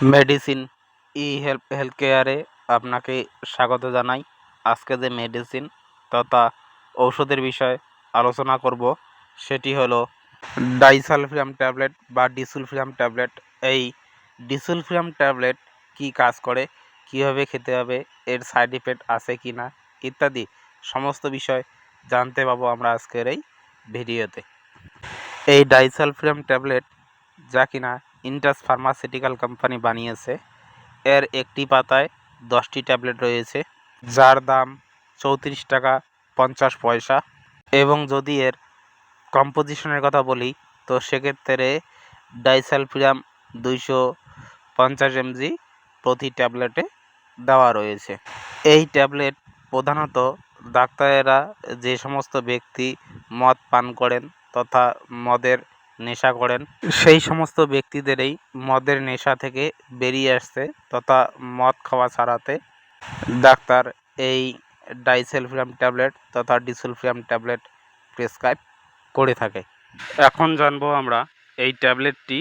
Medicine ই help health কেয়ারে আপনাকে স্বাগত জানাই। আজকে যে মেডিসিন তথা ঔষধের বিষয়ে আলোচনা করব, সেটি হলো ডাইসালফিরাম ট্যাবলেট বা ডিসুলফিরাম ট্যাবলেট। এই ডিসুলফিরাম ট্যাবলেট কী কাজ করে, কীভাবে খেতে হবে, এর সাইড ইফেক্ট আছে কি না, ইত্যাদি সমস্ত বিষয় জানতে পাবো আমরা আজকের এই ভিডিওতে। এই ডাইসালফিরাম ট্যাবলেট যা কিনা ইন্টাস ফার্মাসিউটিক্যাল কোম্পানি বানিয়েছে। এর একটি পাতায় দশটি ট্যাবলেট রয়েছে, যার দাম চৌত্রিশ টাকা পঞ্চাশ পয়সা। এবং যদি এর কম্পোজিশনের কথা বলি, তো সেক্ষেত্রে ডাইসালফিরাম দুইশো পঞ্চাশ এমজি প্রতি ট্যাবলেটে দেওয়া রয়েছে। এই ট্যাবলেট প্রধানত ডাক্তারেরা যে সমস্ত ব্যক্তি মদ পান করেন তথা মদের নেশা করেন। সেই সমস্ত ব্যক্তিদেরই মদের নেশা থেকে বেরিয়ে আসতে তথা মদ খাওয়া ছাড়াতে ডাক্তার এই ডাইসেলফিরাম ট্যাবলেট তথা ডিসুলফিরাম ট্যাবলেট প্রেসক্রাইব করে থাকে। এখন জানব আমরা এই ট্যাবলেটটি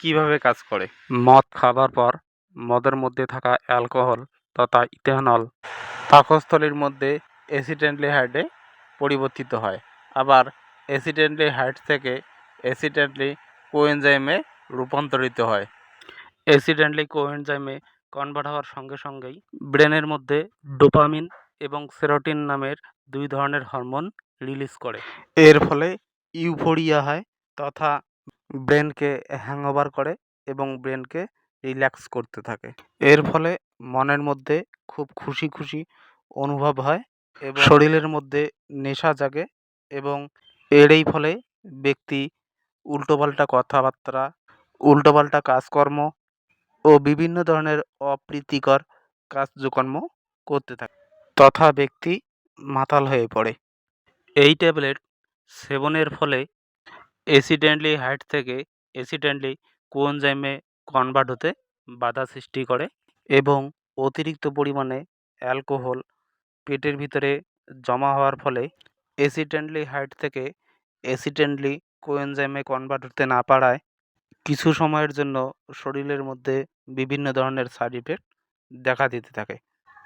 কীভাবে কাজ করে। মদ খাবার পর মদের মধ্যে থাকা অ্যালকোহল তথা ইথানল পাকস্থলীর মধ্যে অ্যাসিডেন্টলিহাইডে পরিবর্তিত হয়। আবার অ্যাসিডেন্টলিহাইড থেকে অ্যাসিডেন্টলি কোএনজাইমে রূপান্তরিত হয়। অ্যাসিডেন্টলি কোএনজাইমে কনভার্ট হওয়ার সঙ্গে সঙ্গেই ব্রেনের মধ্যে ডোপামিন এবং সেরোটিন নামের দুই ধরনের হরমোন রিলিজ করে। এর ফলে ইউফোরিয়া হয় তথা ব্রেনকে হ্যাংওভার করে এবং ব্রেনকে রিল্যাক্স করতে থাকে। এর ফলে মনের মধ্যে খুব খুশি খুশি অনুভব হয় এবং শরীরের মধ্যে নেশা জাগে এবং এরই ফলে ব্যক্তি উল্টোপাল্টা কথাবার্তা উল্টোপাল্টা কাজকর্ম ও বিভিন্ন ধরনের অপ্রীতিকর কার্যকর্ম করতে থাকে। তথা ব্যক্তি মাতাল হয়ে পড়ে। এই ট্যাবলেট সেবনের ফলে অ্যাসিডেন্টলি হাইট থেকে অ্যাসিডেন্টলি কোএনজাইমে কনভার্ট হতে বাধা সৃষ্টি করে এবং অতিরিক্ত পরিমাণে অ্যালকোহল পেটের ভিতরে জমা হওয়ার ফলে অ্যাসিডেন্টলি হাইট থেকে অ্যাসিডেন্টলি কোএনজাইমে কনভার্ট হতে না পারায় কিছু সময়ের জন্য শরীরের মধ্যে বিভিন্ন ধরনের সাইড ইফেক্ট দেখা দিতে থাকে।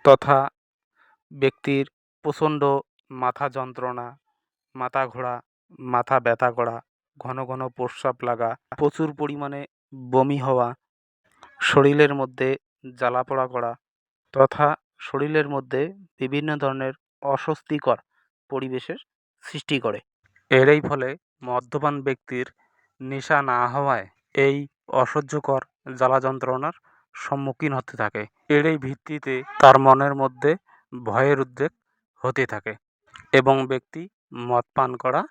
তথা ব্যক্তির প্রচণ্ড মাথা যন্ত্রণা, মাথা ঘোরা, মাথা ব্যথা করা, ঘন ঘন প্রস্রাব লাগা, প্রচুর পরিমাণে বমি হওয়া, শরীরের মধ্যে জ্বালাপোড়া করা তথা শরীরের মধ্যে বিভিন্ন ধরনের অস্বস্তিকর পরিবেশের সৃষ্টি করে। এরই ফলে মদ্যপান ব্যক্তির নেশা না হওয়ায় এই অসহ্যকর জ্বালা যন্ত্রণার সম্মুখীন হতে থাকে। এরই ভিত্তিতে তার মনের মধ্যে ভয়ের উদ্রেক হতে থাকে এবং ব্যক্তি মদ পান করা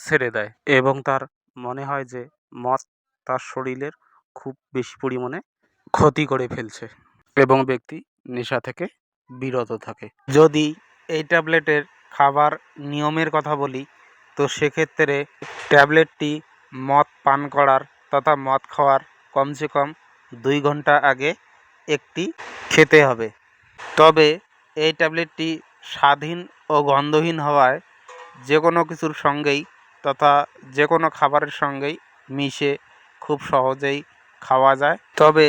ছেড়ে দেয় এবং তার মনে হয় যে মদ তার শরীরের খুব বেশি পরিমাণে ক্ষতি করে ফেলছে এবং ব্যক্তি নেশা থেকে বিরত থাকে। যদি এই ট্যাবলেটের খাবার নিয়মের কথা বলি তো সেক্ষেত্রে ট্যাবলেটটি মদ পান করার তথা মদ খাওয়ার কমসে কম দুই ঘণ্টা আগে একটি খেতে হবে। তবে এই ট্যাবলেটটি স্বাধীন ও গন্ধহীন হওয়ায় যে কোনো কিছুর সঙ্গেই তথা যে কোনো খাবারের সঙ্গেই মিশে খুব সহজেই খাওয়া যায়। তবে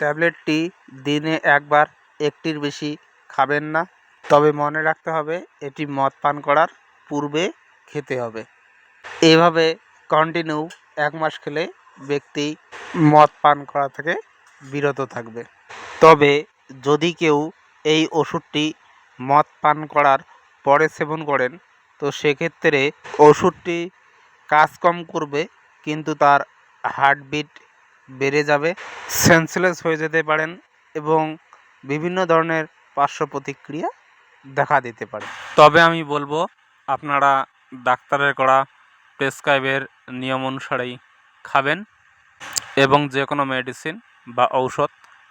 ট্যাবলেটটি দিনে একবার একটির বেশি খাবেন না। তবে মনে রাখতে হবে এটি মদ পান করার পূর্বে খেতে হবে। এভাবে কন্টিনিউ এক মাস খেলে ব্যক্তি মদ পান করা থেকে বিরত থাকবে। তবে যদি কেউ এই ওষুধটি মদ পান করার পরে সেবন করেন, তো সেক্ষেত্রে ওষুধটি কাজ কম করবে, কিন্তু তার হার্টবিট বেড়ে যাবে সেন্সলেস হয়ে যেতে পারেন এবং বিভিন্ন ধরনের পার্শ্ব প্রতিক্রিয়া দেখা দিতে পারে। তবে আমি বলব, আপনারা ডাক্তারের করা প্রেসক্রাইবের নিয়ম অনুসারেই খাবেন এবং যে কোনো মেডিসিন বা ঔষধ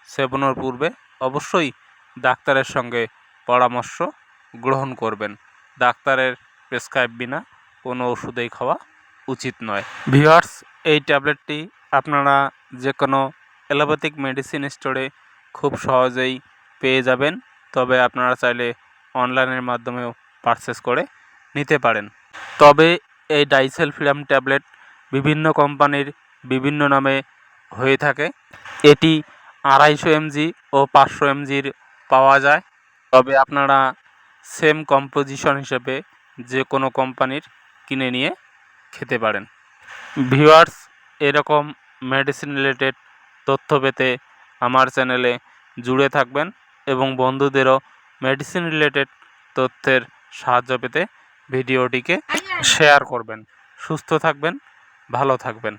সেবনের পূর্বে অবশ্যই ডাক্তারের সঙ্গে পরামর্শ গ্রহণ করবেন। ডাক্তারের প্রেসক্রাইব বিনা কোনো ওষুধেই খাওয়া উচিত নয়। ভিওয়ার্স এই ট্যাবলেটটি আপনারা যে কোনো অ্যালোপ্যাথিক মেডিসিন স্টোরে খুব সহজেই পেয়ে যাবেন, তবে আপনারা চাইলে অনলাইনের মাধ্যমেও পারচেস করে নিতে পারেন। তবে এই ডাইসেলফিরাম ট্যাবলেট বিভিন্ন কোম্পানির বিভিন্ন নামে হয়ে থাকে। এটি আড়াইশো এমজি ও পাঁচশো এমজির পাওয়া যায়। তবে আপনারা সেম কম্পোজিশন হিসেবে যে কোনো কোম্পানির কিনে নিয়ে খেতে পারেন। ভিউয়ার্স, এরকম মেডিসিন রিলেটেড তথ্য পেতে আমার চ্যানেলে জুড়ে থাকবেন এবং বন্ধুদেরও মেডিসিন রিলেটেড তথ্যের সাহায্য পেতে ভিডিওটিকে শেয়ার করবেন। সুস্থ থাকবেন ভালো থাকবেন।